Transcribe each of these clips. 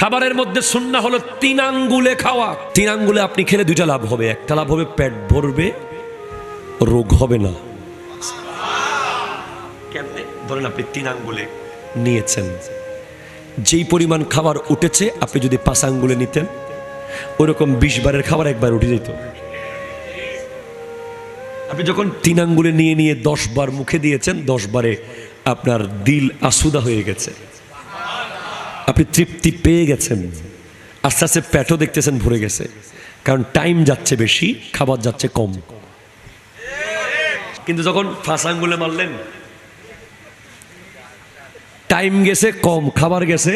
খাবারের মধ্যে সুন্না হলো তিন আঙ্গুলে খাওয়া। তিন আঙ্গুলে আপনি খেলে দুইটা লাভ হবে। একটা লাভ হবে পেট ভরবে, রোগ হবে না। কেমনে? ধরেন আপনি তিন আঙ্গুলে নিয়েছেন। যেই পরিমাণ খাবার উঠেছে, আপনি যদি পাঁচ আঙ্গুলে নিতেন ওরকম বিশ বারের খাবার একবার উঠে যেত। আপনি যখন তিন আঙ্গুলে নিয়ে নিয়ে দশ বার মুখে দিয়েছেন, দশ বারে আপনার দিল আসুদা হয়ে গেছে। আপনি তৃপ্তি পেয়ে গেছেন। আস্তে আস্তে পেটও দেখতেছেন ভরে গেছে। কারণ টাইম যাচ্ছে বেশি, খাবার যাচ্ছে কম। কিন্তু যখন ফাঁস আঙ্গুলে মারলেন টাইম গেছে কম, খাবার গেছে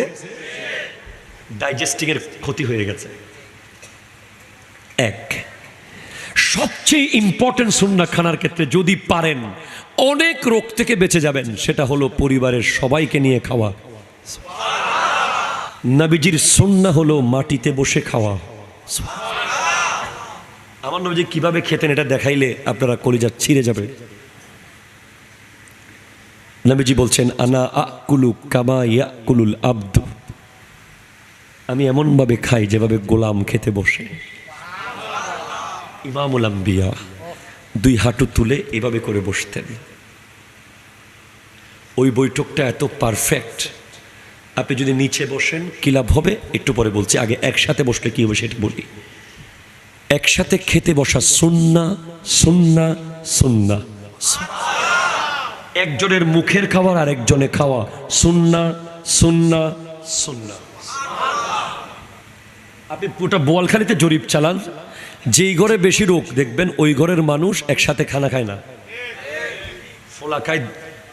ডাইজেস্টিং এর ক্ষতি হয়ে গেছে। এক, সবচেয়ে ইম্পর্টেন্ট সুন্না খানার ক্ষেত্রে যদি পারেন, অনেক রোগ থেকে বেঁচে যাবেন, সেটা হলো পরিবারের সবাইকে নিয়ে খাওয়া। নবীজির সুন্না হলো মাটিতে বসে খাওয়া। আমার নবীজি কীভাবে খেতেন এটা দেখাইলে আপনারা কলিজা ছিঁড়ে যাবে। নবীজি বলছেন, আনা আকুলু কামা ইয়াকুলুল আব্দু। আমি এমনভাবে খাই যেভাবে গোলাম খেতে বসে। ইমামুল আম্বিয়া দুই হাঁটু তুলে এভাবে করে বসতেন। ওই বৈঠকটা এত পারফেক্ট। আপনি যদি নিচে বসেন, কি লাভ হবে? একটু পরে বলছি, আগে একসাথে বসলে কি হবে সেটা বলি। একসাথে খেতে বসা সুন্না সুন্না সুন্না। একজনের মুখের খাবার আর একজনে খাওয়া সুন্না সুন্না সুন্না। আপনি পুরোটা বোয়ালখালিতে জরিপ চালান, যেই ঘরে বেশি রোগ, দেখবেন ওই ঘরের মানুষ একসাথে খানা খায় না। ফোলা খায়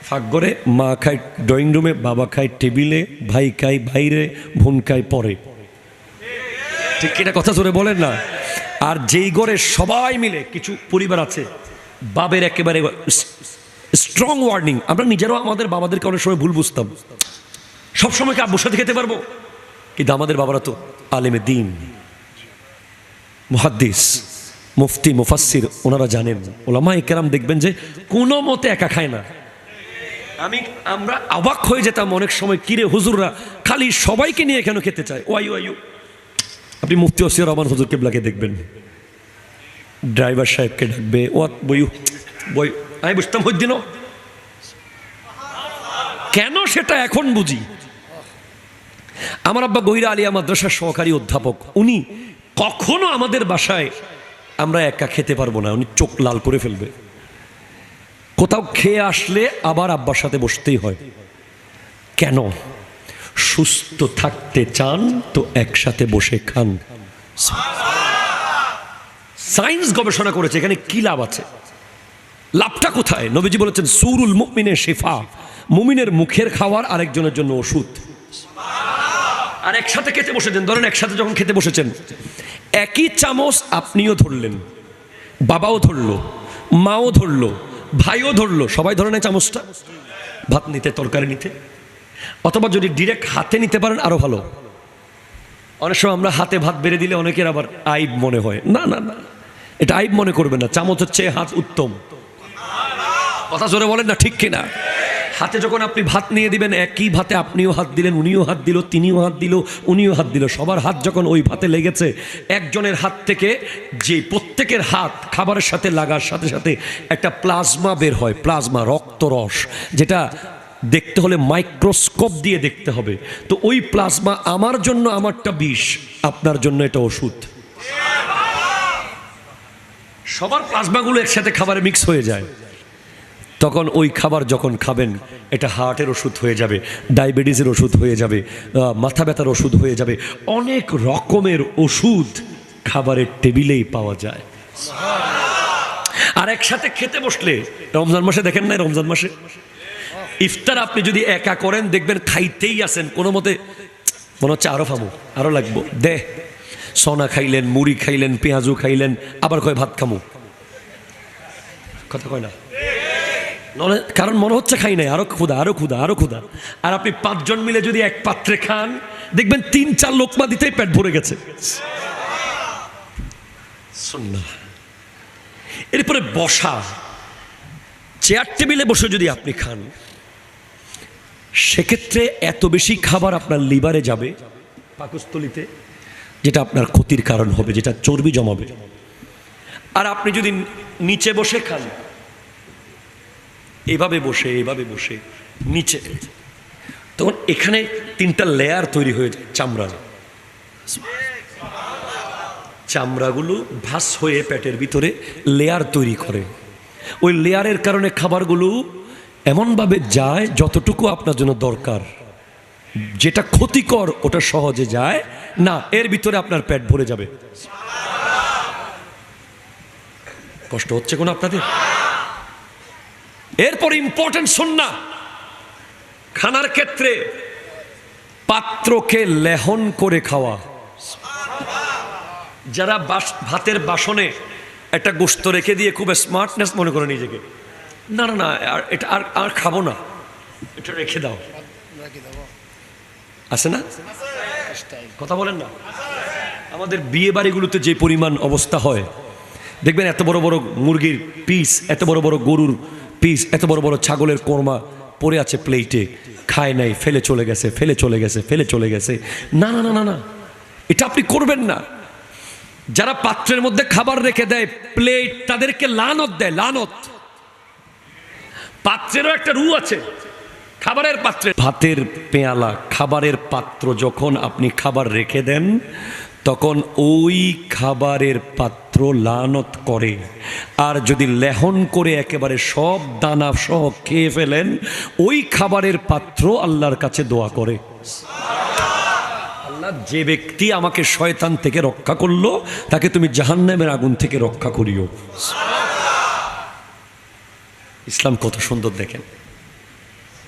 ফাঁক ঘরে মা খায় ড্রয়িং রুমে, বাবা খায় টেবিলে, ভাই খায় বাইরে, বোন খায় পরে। ঠিক এটা কথা জোরে বলেন না। আর যেই ঘরে সবাই মিলে কিছু পরিবার আছে, বাবের একেবারে স্ট্রং ওয়ার্নিং। আমরা নিজেরাও আমাদের বাবাদেরকে অনেক সময় ভুল বুঝতাম। সবসময় কি আব্বুর সাথে খেতে পারব? কিন্তু আমাদের বাবারা তো আলেমে দিন। মুহাদ্দিস, মুফতি মুফাসির ওনারা জানেন। ওলামা কেরাম দেখবেন যে কোনো মতে একা খায় না। আমি, আমরা অবাক হয়ে যেতাম অনেক সময় কিরে হুজুররা, খালি সবাইকে নিয়ে কেন খেতে চায়? ওয়াই ওয়াইউ আপনি মুফতি ওসিয়া রহমান হুজুর কেবলাকে দেখবেন। ড্রাইভার সাহেবকে ডাকবে ও বইউ বই আমি বুঝতাম হইদিনও কেন সেটা এখন বুঝি? আমার আব্বা গহিরা আলিয়া মাদ্রাসার সহকারী অধ্যাপক, উনি কখনো আমাদের বাসায় আমরা একা খেতে পারব না, উনি চোখ লাল করে ফেলবে। কোথাও খেয়ে আসলে আবার আব্বার সাথে বসতেই হয়। কেন? সুস্থ থাকতে চান তো একসাথে বসে খান। সায়েন্স গবেষণা করেছে, এখানে কি লাভ আছে? লাভটা কোথায়? নবীজি বলেছেন, সুরুল মুমিনের শেফা। মুমিনের মুখের খাওয়ার আরেকজনের জন্য ওষুধ। আর একসাথে খেতে বসেছেন, ধরেন একসাথে যখন খেতে বসেছেন, একই চামচ আপনিও ধরলেন, বাবাও ধরলো, মাও ধরলো ভাইও ধরলো, সবাই ধরে নেয় চামচটা। ভাত নিতে, তরকারি নিতে। অথবা যদি ডিরেক্ট হাতে নিতে পারেন আরও ভালো। অনেক সময় আমরা হাতে ভাত বেড়ে দিলে অনেকের আবার আইব মনে হয়। না না না। এটা আইব মনে করবে না। চামচ হচ্ছে হাত উত্তম। কথা জোরে বলেন না, ঠিক কিনা? হাতে যখন আপনি ভাত নিয়ে দিবেন, একই ভাতে আপনিও হাত দিলেন, উনিও হাত দিল, তিনিও হাত দিল, উনিও হাত দিল, সবার হাত যখন ওই ভাতে লেগেছে, একজনের হাত থেকে যে প্রত্যেকের হাত খাবারের সাথে লাগার সাথে সাথে একটা প্লাজমা বের হয়, প্লাজমা রক্তরস যেটা দেখতে হলে মাইক্রোস্কোপ দিয়ে দেখতে হবে। তো ওই প্লাজমা আমার জন্য আমারটা বিষ, আপনার জন্য এটা ওষুধ। সবার প্লাজমাগুলো একসাথে খাবারে মিক্স হয়ে যায়। তখন ওই খাবার যখন খাবেন, এটা হার্টের ওষুধ হয়ে যাবে, ডায়াবেটিসের ওষুধ হয়ে যাবে মাথা ব্যথার ওষুধ হয়ে যাবে, অনেক রকমের ওষুধ খাবারের টেবিলেই পাওয়া যায়। আর একসাথে খেতে বসলে, রমজান মাসে দেখেন না রমজান মাসে? ইফতার আপনি যদি একা করেন, দেখবেন খাইতেই আসেন কোনো মতে মনে হচ্ছে আরও ফামু আরও লাগবো। দে, সোনা খাইলেন, মুড়ি খাইলেন, পেঁয়াজু খাইলেন, আবার কয় ভাত খামু? কথা কয় না? নলে কারণ মনে হচ্ছে খাই নাই, আরও ক্ষুদা আরও ক্ষুদা আরও ক্ষুদা আর আপনি পাঁচজন মিলে যদি এক পাত্রে খান, দেখবেন তিন চার লোকমা দিতেই পেট ভরে গেছে। এরপরে বসা। চেয়ার টেবিলে বসে যদি আপনি খান, সেক্ষেত্রে এত বেশি খাবার আপনার লিভারে যাবে পাকস্থলিতে, যেটা আপনার ক্ষতির কারণ হবে, যেটা চর্বি জমাবে। আর আপনি যদি নিচে বসে খান এভাবে বসে এভাবে বসে, নিচে। তখন এখানে তিনটা লেয়ার তৈরি হয়ে যায় চামড়ার চামড়াগুলো ভাস হয়ে পেটের ভিতরে লেয়ার তৈরি করে। ওই লেয়ারের কারণে খাবারগুলো এমনভাবে যায় যতটুকু আপনার জন্য দরকার। যেটা ক্ষতিকর, ওটা সহজে যায় না, এর ভিতরে আপনার পেট ভরে যাবে। কষ্ট হচ্ছে কোনো আপনাদের? এরপর ইম্পর্টেন্ট না খানার ক্ষেত্রে পাত্রকে লেহন করে খাওয়া। যারা বাস, ভাতের বাসনে একটা গোস্ত রেখে দিয়ে খুব স্মার্টনেস মনে করে নিজেকে। না না না, আর এটা আর আর খাব না। এটা রেখে দাও। আছে না? কথা বলেন না। আমাদের বিয়ে বাড়িগুলোতে যে পরিমাণ অবস্থা হয়, দেখবেন এত বড় বড় মুরগির পিস এত বড় বড় গরুর পিস এত বড় বড় ছাগলের কোরমা পড়ে আছে প্লেটে খায় নাই, ফেলে চলে গেছে, ফেলে চলে গেছে, ফেলে চলে গেছে। না না না না না। এটা আপনি করবেন না। যারা পাত্রের মধ্যে খাবার রেখে দেয় প্লেট তাদেরকে লানত দেয়, লানত। পাত্রেরও একটা রু আছে, খাবারের পাত্রে। ভাতের পেয়ালা, খাবারের পাত্র যখন আপনি খাবার রেখে দেন তখন ওই খাবারের পাত্র লানত করে। আর যদি লেহন করে একেবারে সব দানা সহ খেয়ে ফেলেন, ওই খাবারের পাত্র আল্লাহর কাছে দোয়া করে। আল্লাহ, যে ব্যক্তি আমাকে শয়তান থেকে রক্ষা করল, তাকে তুমি জাহান্নামের আগুন থেকে রক্ষা করিও। ইসলাম কত সুন্দর দেখেন।